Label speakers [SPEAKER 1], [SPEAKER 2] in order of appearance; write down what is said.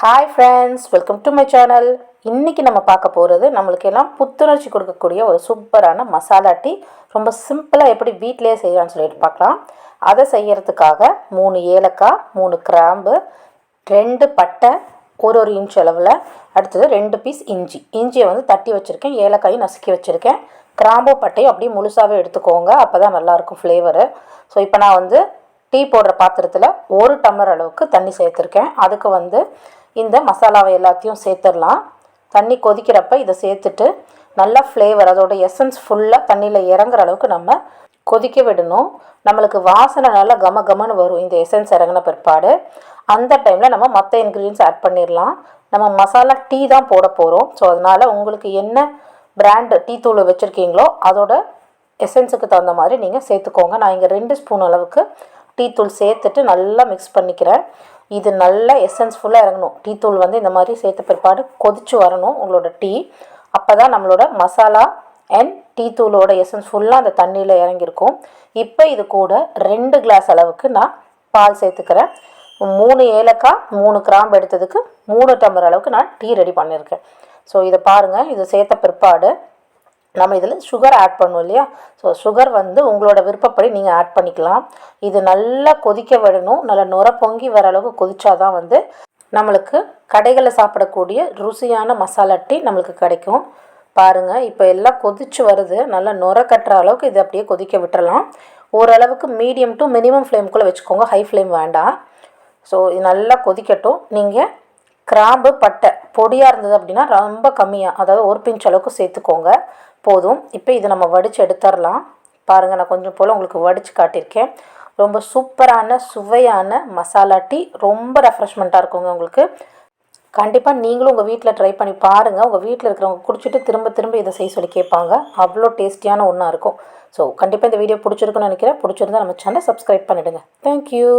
[SPEAKER 1] Hi friends welcome to my channel இன்றைக்கி நம்ம பார்க்க போகிறது நம்மளுக்கு எல்லாம் புத்துணர்ச்சி கொடுக்கக்கூடிய ஒரு சூப்பரான மசாலா டீ. ரொம்ப சிம்பிளாக எப்படி வீட்டிலேயே செய்யலாம்னு சொல்லிட்டு பார்க்கலாம். அதை செய்கிறதுக்காக மூணு ஏலக்காய் மூணு கிராம்பு ரெண்டு பட்டை ஒரு ஒரு இன்ச் அளவில் அடுத்தது ரெண்டு பீஸ் இஞ்சி. இஞ்சியை வந்து தட்டி வச்சுருக்கேன். ஏலக்காயும் நசுக்கி வச்சுருக்கேன். கிராம்பு பட்டையும் அப்படியே முழுசாகவே எடுத்துக்கோங்க. அப்போ தான் நல்லாயிருக்கும் ஃப்ளேவரு ஸோ இப்போ நான் வந்து டீ போடுற பாத்திரத்தில் ஒரு டம்ளர் அளவுக்கு தண்ணி சேர்த்துருக்கேன். அதுக்கு வந்து இந்த மசாலாவை எல்லாத்தையும் சேர்த்துடலாம். தண்ணி கொதிக்கிறப்ப இதை சேர்த்துட்டு நல்லா ஃப்ளேவர் அதோட எசன்ஸ் ஃபுல்லாக தண்ணியில் இறங்குற அளவுக்கு நம்ம கொதிக்க விடணும். நம்மளுக்கு வாசனை நல்லா கம கமன்னு வரும். இந்த எசன்ஸ் இறங்கின பிற்பாடு அந்த டைமில் நம்ம மற்ற இன்க்ரீடியன்ஸ் ஆட் பண்ணிடலாம். நம்ம மசாலா டீ தான் போட போகிறோம் ஸோ அதனால் உங்களுக்கு என்ன பிராண்டு டீ தூள் வச்சுருக்கீங்களோ அதோட எசன்ஸுக்கு தகுந்த மாதிரி நீங்கள் சேர்த்துக்கோங்க. நான் இங்கே ரெண்டு ஸ்பூன் அளவுக்கு டீ தூள் சேர்த்துட்டு நல்லா மிக்ஸ் பண்ணிக்கிறேன். இது நல்லா எசன்ஸ் ஃபுல்லாக இறங்கணும். டீ தூள் வந்து இந்த மாதிரி சேர்த்த பிற்பாடு கொதிச்சு வரணும் உங்களோட டீ. அப்போ தான் நம்மளோட மசாலா அண்ட் டீ தூளோட எசன்ஸ் ஃபுல்லாக அந்த தண்ணியில் இறங்கியிருக்கும். இப்போ இது கூட ரெண்டு கிளாஸ் அளவுக்கு நான் பால் சேர்த்துக்கிறேன். மூணு ஏலக்காய் மூணு கிராம்பு எடுத்ததுக்கு மூணு டம்ளர் அளவுக்கு நான் டீ ரெடி பண்ணியிருக்கேன். ஸோ இதை பாருங்கள் இது சேர்த்த பிற்பாடு நம்ம இதில் சுகர் ஆட் பண்ணுவோம் இல்லையா? ஸோ சுகர் வந்து உங்களோட விருப்பப்படி நீங்கள் ஆட் பண்ணிக்கலாம். இது நல்லா கொதிக்க விடணும். நல்லா நுர பொங்கி வர அளவுக்கு கொதிச்சா தான் வந்து நம்மளுக்கு கடைகளில் சாப்பிடக்கூடிய ருசியான மசாலா டீ நம்மளுக்கு கிடைக்கும். பாருங்கள் இப்போ எல்லாம் கொதிச்சு வருது. நல்லா நுர கட்டுற அளவுக்கு இது அப்படியே கொதிக்க விட்டுறலாம். ஓரளவுக்கு மீடியம் டு மினிமம் ஃப்ளேம்குள்ளே வச்சுக்கோங்க. ஹை ஃப்ளேம் வேண்டாம். ஸோ இது நல்லா கொதிக்கட்டும். நீங்கள் கிராம்பு பட்டை பொடியாக இருந்தது அப்படின்னா ரொம்ப கம்மியாக அதாவது ஒரு பிஞ்ச் அளவுக்கு சேர்த்துக்கோங்க. போதும். இப்போ இதை நம்ம வடித்து எடுத்துடலாம். பாருங்கள் நான் கொஞ்சம் போல் உங்களுக்கு வடித்து காட்டியிருக்கேன். ரொம்ப சூப்பரான சுவையான மசாலா டீ. ரொம்ப ரெஃப்ரெஷ்மெண்ட்டாக இருக்குங்க உங்களுக்கு. கண்டிப்பாக நீங்களும் உங்கள் வீட்டில் ட்ரை பண்ணி பாருங்கள் உங்கள் வீட்டில் இருக்கிறவங்க குடிச்சிட்டு திரும்ப திரும்ப இதை செய்ய சொல்லி கேட்பாங்க. அவ்வளோ டேஸ்டியான ஒன்றா இருக்கும். ஸோ கண்டிப்பாக இந்த வீடியோ பிடிச்சிருக்குன்னு நினைக்கிறேன். பிடிச்சிருந்தா நம்ம சேனல் சப்ஸ்கிரைப் பண்ணிவிடுங்க தேங்க்யூ